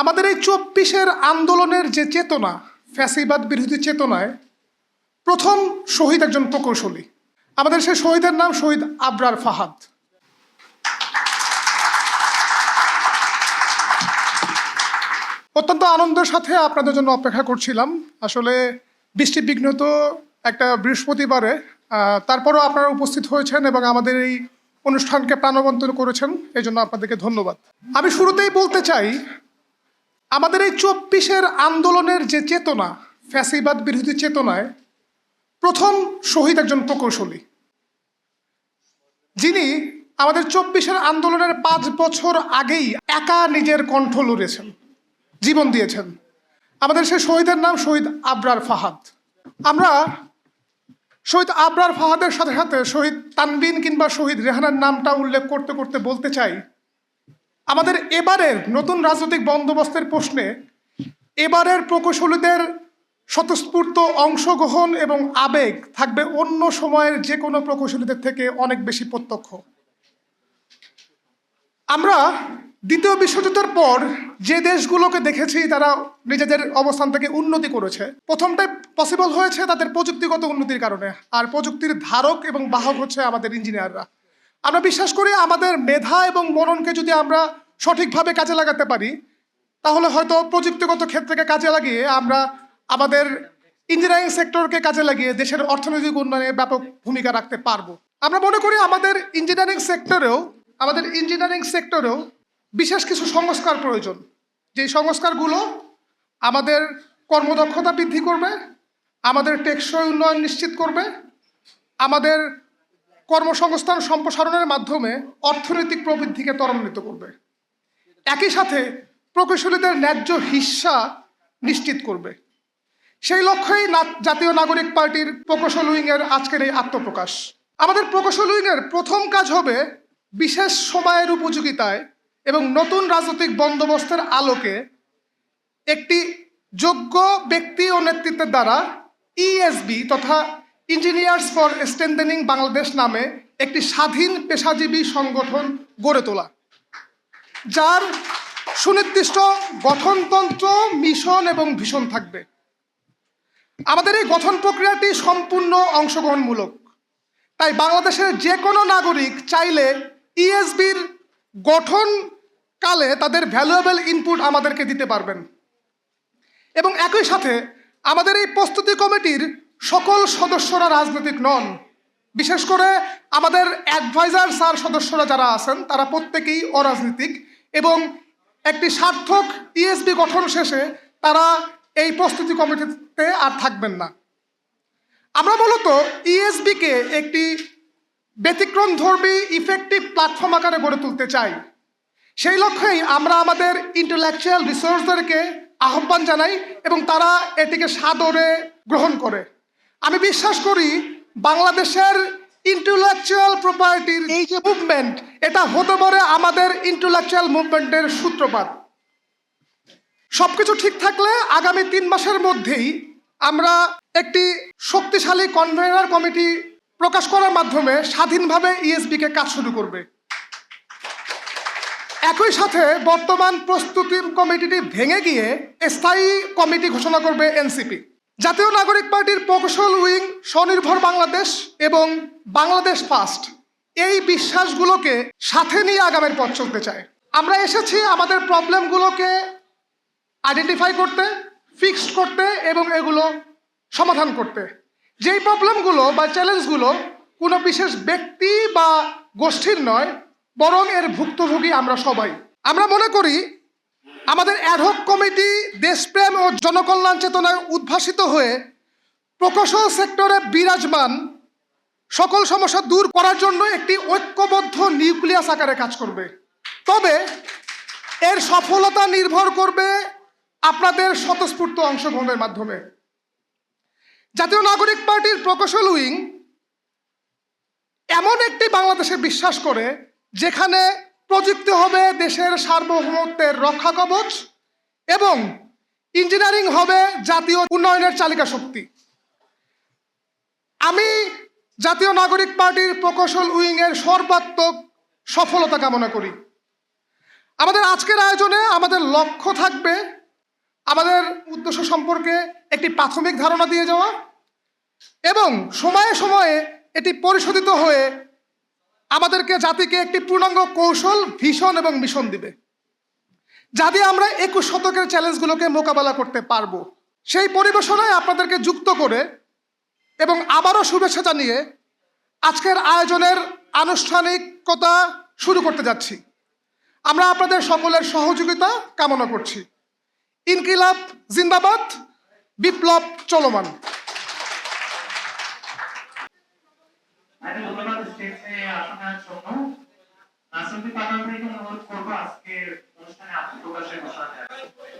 আমাদের এই চব্বিশের আন্দোলনের যে চেতনা, ফ্যাসিবাদ বিরোধী চেতনায় প্রথম শহীদ একজন প্রকৌশলী। আমাদের সেই শহীদের নাম শহীদ আবরার ফাহাদ। অত্যন্ত আনন্দের সাথে আপনাদের জন্য অপেক্ষা করছিলাম। আসলে বৃষ্টি বিঘ্নত একটা বৃহস্পতিবারে তারপরও আপনারা উপস্থিত হয়েছেন এবং আমাদের এই অনুষ্ঠানকে প্রাণবন্ত করেছেন এই জন্য আপনাদেরকে ধন্যবাদ। আমি শুরুতেই বলতে চাই আমাদের এই চব্বিশের আন্দোলনের যে চেতনা, ফ্যাসিবাদ বিরোধী চেতনায় প্রথম শহীদ একজন প্রকৌশলী। যিনি আমাদের চব্বিশের আন্দোলনের পাঁচ বছর আগেই একা নিজের কণ্ঠ লড়েছেন, জীবন দিয়েছেন। আমাদের সেই শহীদের নাম শহীদ আবরার ফাহাদ। আমরা শহীদ আবরার ফাহাদের সাথে সাথে শহীদ তানবিন কিংবা শহীদ রেহানার নামটা উল্লেখ করতে করতে বলতে চাই আমাদের এবারের নতুন রাজনৈতিক বন্দোবস্তের প্রশ্নে এবারের প্রকৌশলীদের স্বতঃস্ফূর্ত অংশগ্রহণ এবং আবেগ থাকবে অন্য সময়ের যে কোনো প্রকৌশলীদের থেকে অনেক বেশি প্রত্যক্ষ। আমরা দ্বিতীয় বিশ্বযুদ্ধের পর যে দেশগুলোকে দেখেছি, তারা নিজেদের অবস্থান থেকে উন্নতি করেছে। প্রথমটাই পসিবল হয়েছে তাদের প্রযুক্তিগত উন্নতির কারণে। আর প্রযুক্তির ধারক এবং বাহক হচ্ছে আমাদের ইঞ্জিনিয়াররা। আমরা বিশ্বাস করি আমাদের মেধা এবং মননকে যদি আমরা সঠিকভাবে কাজে লাগাতে পারি, তাহলে হয়তো প্রযুক্তিগত ক্ষেত্রকে কাজে লাগিয়ে আমরা আমাদের ইঞ্জিনিয়ারিং সেক্টরকে কাজে লাগিয়ে দেশের অর্থনৈতিক উন্নয়নে ব্যাপক ভূমিকা রাখতে পারব। আমরা মনে করি আমাদের ইঞ্জিনিয়ারিং সেক্টরেও আমাদের ইঞ্জিনিয়ারিং সেক্টরেও বিশেষ কিছু সংস্কার প্রয়োজন। যেই সংস্কারগুলো আমাদের কর্মদক্ষতা বৃদ্ধি করবে, আমাদের টেকসই উন্নয়ন নিশ্চিত করবে, আমাদের কর্মসংস্থান সম্প্রসারণের মাধ্যমে অর্থনৈতিক প্রবৃদ্ধিকে ত্বরান্বিত করবে। একই সাথে প্রকৌশলীদের ন্যায্য হিস্সা নিশ্চিত করবে। সেই লক্ষ্যেই জাতীয় নাগরিক পার্টির প্রকৌশল উইংয়ের আজকের এই আত্মপ্রকাশ। আমাদের প্রকৌশল উইংয়ের প্রথম কাজ হবে বিশেষ সময়ের উপযোগিতায় এবং নতুন রাজনৈতিক বন্দোবস্তের আলোকে একটি যোগ্য ব্যক্তি ও নেতৃত্বের দ্বারা ইএসবি তথা ইঞ্জিনিয়ার্স ফর স্ট্রেন্থেনিং বাংলাদেশ নামে একটি স্বাধীন পেশাজীবী সংগঠন গড়ে তোলা, যার সুনির্দিষ্ট গঠনতন্ত্র, মিশন এবং ভীষণ থাকবে। আমাদের এই গঠন প্রক্রিয়াটি সম্পূর্ণ অংশগ্রহণমূলক। তাই বাংলাদেশের যে কোনো নাগরিক চাইলে ইএসবির গঠন কালে তাদের ভ্যালুয়েবল ইনপুট আমাদেরকে দিতে পারবেন। এবং একই সাথে আমাদের এই প্রস্তুতি কমিটির সকল সদস্যরা রাজনৈতিক নন। বিশেষ করে আমাদের অ্যাডভাইজার স্যার সদস্যরা যারা আছেন, তারা প্রত্যেকেই অরাজনীতিক এবং একটি সার্থক ইএসবি গঠন শেষে তারা এই প্রস্তুতি কমিটিতে আর থাকবেন না। আমরা মূলত ইএসবিকে একটি ব্যতিক্রম ধর্মী ইফেক্টিভ প্ল্যাটফর্ম আকারে গড়ে তুলতে চাই। সেই লক্ষ্যেই আমরা আমাদের ইন্টেলেকচুয়াল রিসোর্সদেরকে আহ্বান জানাই এবং তারা এটিকে সাদরে গ্রহণ করে। আমি বিশ্বাস করি বাংলাদেশের ইন্টেলেকচুয়াল প্রপার্টির এই যে মুভমেন্ট এটা হতে পারে আমাদের ইন্টেলেকচুয়াল মুভমেন্টের সূত্রপাত। সবকিছু ঠিক থাকলে আগামী তিন মাসের মধ্যেই আমরা একটি শক্তিশালী কনভেনার কমিটি প্রকাশ করার মাধ্যমে স্বাধীনভাবে ইএসবিকে কাজ শুরু করবে। একই সাথে বর্তমান প্রস্তুতি কমিটিটি ভেঙে গিয়ে স্থায়ী কমিটি ঘোষণা করবে এনসিপি জাতীয় নাগরিক পার্টির প্রকৌশল উইং, স্বনির্ভর বাংলাদেশ এবং বাংলাদেশ ফার্স্ট, এই বিশ্বাসগুলোকে সাথে নিয়ে আগামের পথ চলতে চায়। আমরা এসেছি আমাদের প্রবলেমগুলোকে আইডেন্টিফাই করতে ফিক্সড করতে এবং এগুলো সমাধান করতে। যেই প্রবলেমগুলো বা চ্যালেঞ্জগুলো কোনো বিশেষ ব্যক্তি বা গোষ্ঠীর নয়, বরং এর ভুক্তভোগী আমরা সবাই। আমরা মনে করি আমাদের অ্যাডহক কমিটি দেশপ্রেম ও জনকল্যাণ চেতনায় উদ্ভাসিত হয়ে প্রকৌশল সেক্টরে বিরাজমান সকল সমস্যা দূর করার জন্য একটি ঐক্যবদ্ধ নিউক্লিয়াস আকারে কাজ করবে। তবে এর সফলতা নির্ভর করবে আপনাদের স্বতঃস্ফূর্ত অংশগ্রহণের মাধ্যমে। জাতীয় নাগরিক পার্টির প্রকৌশল উইং এমন একটি বাংলাদেশে বিশ্বাস করে, যেখানে প্রযুক্তি হবে দেশের সার্বভৌমত্বের রক্ষা কবচ এবং ইঞ্জিনিয়ারিং হবে জাতীয় উন্নয়নের চালিকা শক্তি। আমি জাতীয় নাগরিক পার্টির প্রকৌশল উইংয়ের সর্বাত্মক সফলতা কামনা করি। আমাদের আজকের আয়োজনে আমাদের লক্ষ্য থাকবে আমাদের উদ্দেশ্য সম্পর্কে একটি প্রাথমিক ধারণা দিয়ে যাওয়া এবং সময়ে সময়ে এটি পরিশোধিত হয়ে আমাদেরকে জাতিকে একটি পূর্ণাঙ্গ কৌশল ভীষণ এবং মিশন দিবে। যা দিয়ে আমরা একুশ শতকের চ্যালেঞ্জগুলোকে মোকাবেলা করতে পারব। সেই পরিবেশনায় আপনাদেরকে যুক্ত করে এবং আবারও শুভেচ্ছা জানিয়ে আজকের আয়োজনের আনুষ্ঠানিকতা শুরু করতে যাচ্ছি। আমরা আপনাদের সকলের সহযোগিতা কামনা করছি। ইনকিলাব, জিন্দাবাদ, বিপ্লব চলমান। আমি ধন্যবাদ জন্য। করব আজকের অনুষ্ঠানে আত্মপ্রকাশের দেওয়ার